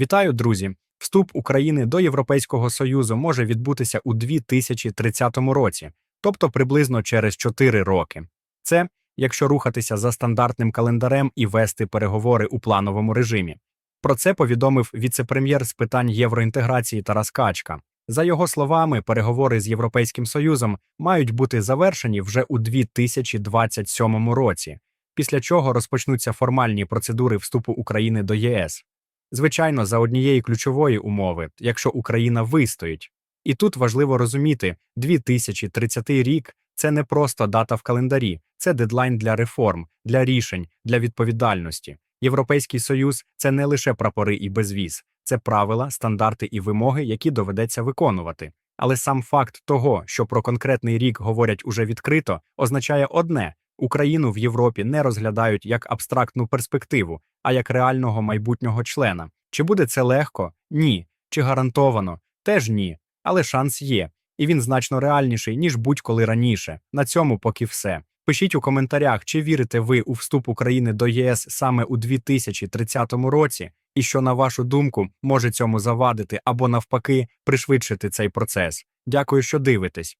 Вітаю, друзі! Вступ України до Європейського Союзу може відбутися у 2030 році, тобто приблизно через 4 роки. Це якщо рухатися за стандартним календарем і вести переговори у плановому режимі. Про це повідомив віце-прем'єр з питань євроінтеграції Тарас Качка. За його словами, переговори з Європейським Союзом мають бути завершені вже у 2027 році, після чого розпочнуться формальні процедури вступу України до ЄС. Звичайно, за однієї ключової умови, якщо Україна вистоїть. І тут важливо розуміти, 2030 рік це не просто дата в календарі, це дедлайн для реформ, для рішень, для відповідальності. Європейський союз це не лише прапори і безвіз, це правила, стандарти і вимоги, які доведеться виконувати. Але сам факт того, що про конкретний рік говорять уже відкрито, означає одне: Україну в Європі не розглядають як абстрактну перспективу, а як реального майбутнього члена. Чи буде це легко? Ні. Чи гарантовано? Теж ні. Але шанс є, і він значно реальніший, ніж будь-коли раніше. На цьому поки все. Пишіть у коментарях, чи вірите ви у вступ України до ЄС саме у 2030 році, і що, на вашу думку, може цьому завадити або навпаки пришвидшити цей процес. Дякую, що дивитесь.